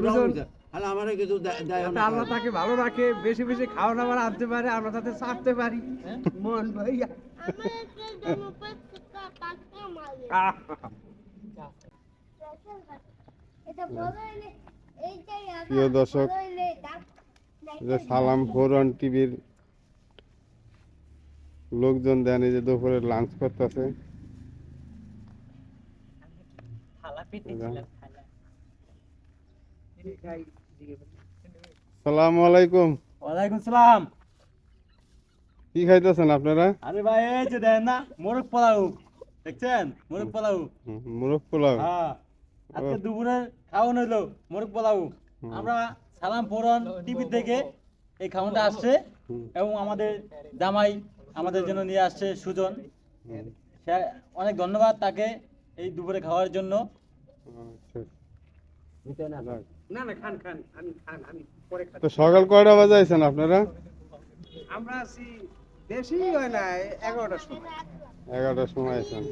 সুজন তাহলে আমারে কিছু আল্লাহ তাকে ভালো রাখে বেশি বেশি খাওয়া দাওয়া আনতে পারে আমরা তাতে চাপতে পারি। মন ভাইয়া প্রিয় দর্শক, যে সালাম ফোরন টিভির লোকজন দেন এই যে দুপুরে লাঞ্চ করতেছে। সালাম আলাইকুম ওয়ালাইকুম সালাম। কি খাইতেছেন আপনারা? আরে ভাই এই যে দেন না মোরগ পোলাও। দেখছেন? মোরগ পোলাও। মুরগ পোলাও। হ্যাঁ। আজকে দুপুরে খাওয়ানো হইল মোরগ পোলাও। আমরা সালাম ফোরন টিভি থেকে এই খাওয়ানটা আসছে। এবং আমাদের জামাই আমাদের জন্য নিয়ে আসছে সুজন। সে অনেক ধন্যবাদ তাকে এই দুপুরে খাওয়ার জন্য। আচ্ছা। না না খান খান আমি খান আমি পরে খান তো সকাল কয়টা বাজে আইছেন আপনারা? আমরা আছি বেশি হয় না এগারোটার সময়। এগারোটার সময় আইছেন।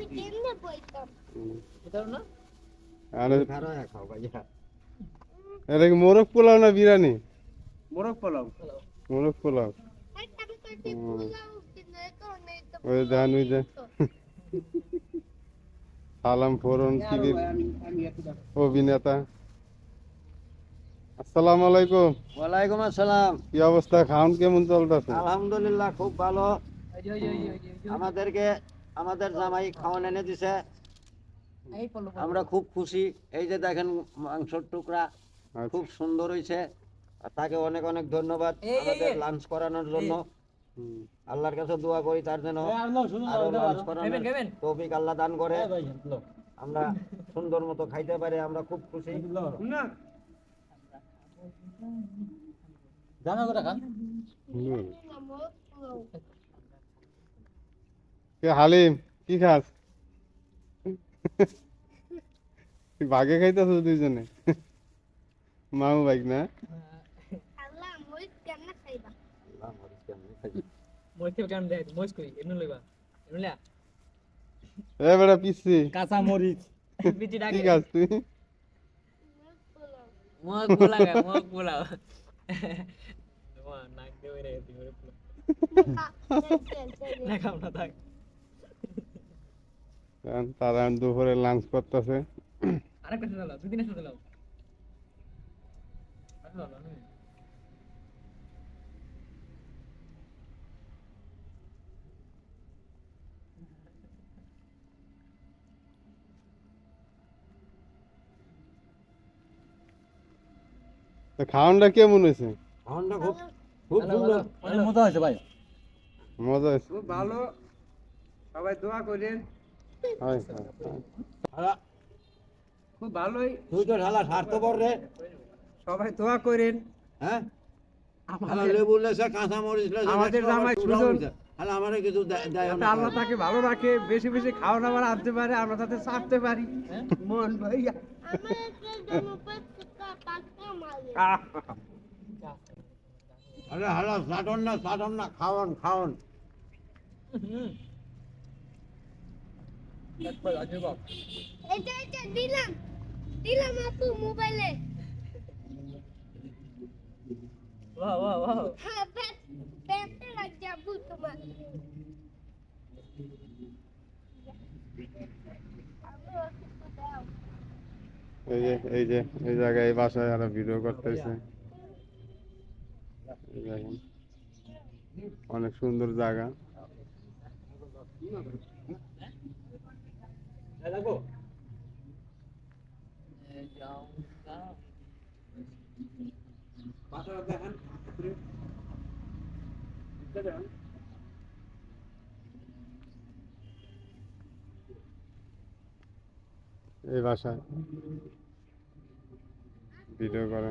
এটা কি মোরগ পোলাও না বিরিয়ানি? মোরগ পোলাও। মোরগ পোলাও। ওই দেন ওই যে সালাম ফোরন টিভির অভিনেতা। আসসালামু আলাইকুম। ওয়ালাইকুম আসসালাম। কি অবস্থা? খাওন কেমন চলতেছে? আলহামদুলিল্লাহ খুব ভালো। আমাদেরকে আমাদের জামাই খাওয়ান এনে দিছে। আমরা খুব খুশি। এই যে দেখেন মাংসর টুকরা খুব সুন্দর হয়েছে আর তাকে অনেক অনেক ধন্যবাদ আমাদের লাঞ্চ করানোর জন্য। আল্লাহর কাছে দোয়া করি তার জন্য আরও লাঞ্চ করানোর তৌফিক আল্লাহ দান করে। আমরা সুন্দর মতো খাইতে পারি আমরা খুব খুশি। জানা কথা খান কে হালিম কি খাস? বাগে খাইতেছ দুইজনে? মামু বাইক না? এ বেটা পিসি কাঁচা মরিচ। কি খাস তুই? মগ পোলা গা মগ পোলা তারা দুপুরে লাঞ্চ করতেছে খাওয়ানটা কেমন হয়েছে খাওয়ানটা খুব খুব সুন্দর। অনেক মজা হয়েছে ভাই। মজা হয়েছে। খুব ভালো। সবাই দোয়া করেন। হয়, হয়, হয়। খুব ভালোই। তুই তো শালা স্বার্থপর রে। সবাই দোয়া করেন। হ্যাঁ? শালা আমাদের লেবু লেছে কাঁচা মরিচ লেছে আমাদের জামাই সুজন। শালা আমারে কিছু দেয় না। আল্লাহ তাকে ভালো রাখে বেশি বেশি খাওয়া দাওয়া আনতে পারে আমরা তাতে চাপতে পারি। মন ভাইয়া আরে হালা সাটন না সাটন না খাওয়ান খাওয়ান এটা এটা দিলাম। দিলাম আপু মোবাইলে। বাহ বাহ বাহ হ্যাঁ আপু তোমার। এই যে এই যে এই জায়গায় এই বাসায় আরও ভিডিও করতেছে। দেখেন। অনেক সুন্দর জায়গা। এই বাসায়। ভিডিও করে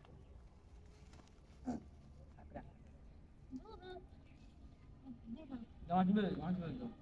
পরে এই দাও দাও জমা দিবে জমা দিবে